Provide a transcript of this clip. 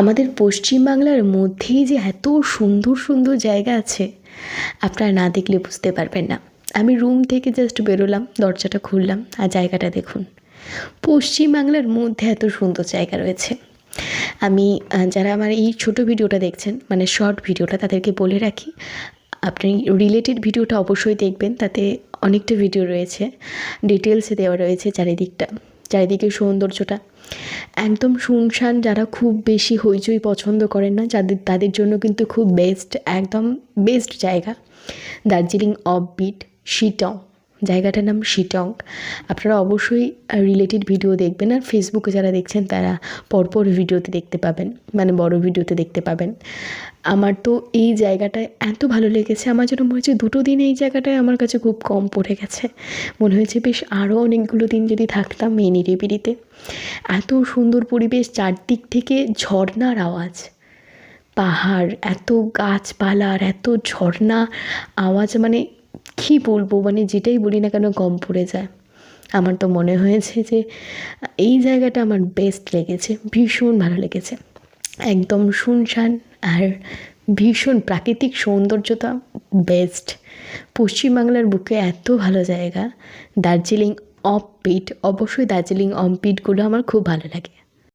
আমাদের পশ্চিমবাংলার মধ্যেই যে এত সুন্দর সুন্দর জায়গা আছে, আপনারা না দেখলে বুঝতে পারবেন না। আমি রুম থেকে জাস্ট বেরোলাম, দরজাটা খুললাম, আর জায়গাটা দেখুন। পশ্চিমবাংলার মধ্যে এত সুন্দর জায়গা রয়েছে। আমি যারা আমার এই ছোটো ভিডিওটা দেখছেন মানে শর্ট ভিডিওটা, তাদেরকে বলে রাখি, আপনি রিলেটেড ভিডিওটা অবশ্যই দেখবেন, তাতে অনেকটা ভিডিও রয়েছে। ডিটেলসে দেওয়া রয়েছে চারিদিকটা চারিদিকের সৌন্দর্যটা। একদম শুনশান যারা খুব বেশি হইচই পছন্দ করেন না, যাদের, তাদের জন্য কিন্তু খুব বেস্ট একদম বেস্ট জায়গা দার্জিলিং অফ বিট শিটং জায়গাটার নাম শিটং। আপনারা অবশ্যই রিলেটেড ভিডিও দেখবেন আর ফেসবুকে যারা দেখছেন, তারা পরপর ভিডিওতে দেখতে পাবেন মানে বড় ভিডিওতে দেখতে পাবেন। আমার তো এই জায়গাটায় এত ভালো লেগেছে, আমার যেন মনে হচ্ছে দুটো দিন এই জায়গাটায় আমার কাছে খুব কম পড়ে গেছে। মনে হয়েছে বেশ আরও অনেকগুলো দিন যদি থাকতাম এই নিরিবিলিতে। এত সুন্দর পরিবেশ, চারদিক থেকে ঝর্নার আওয়াজ। পাহাড়, এত গাছপালার এত ঝর্ণা আওয়াজ মানে কী বলব? মানে যেটাই বলি না কেন গম পড়ে যায়। আমার তো মনে হয়েছে যে, এই জায়গাটা আমার বেস্ট লেগেছে, ভীষণ ভালো লেগেছে। একদম শুনশান আর ভীষণ প্রাকৃতিক সৌন্দর্যতা বেস্ট পশ্চিমবাংলার বুকে এত ভালো জায়গা, দার্জিলিং অফ পিট অবশ্যই দার্জিলিং অফ পিটগুলো আমার খুব ভালো লাগে।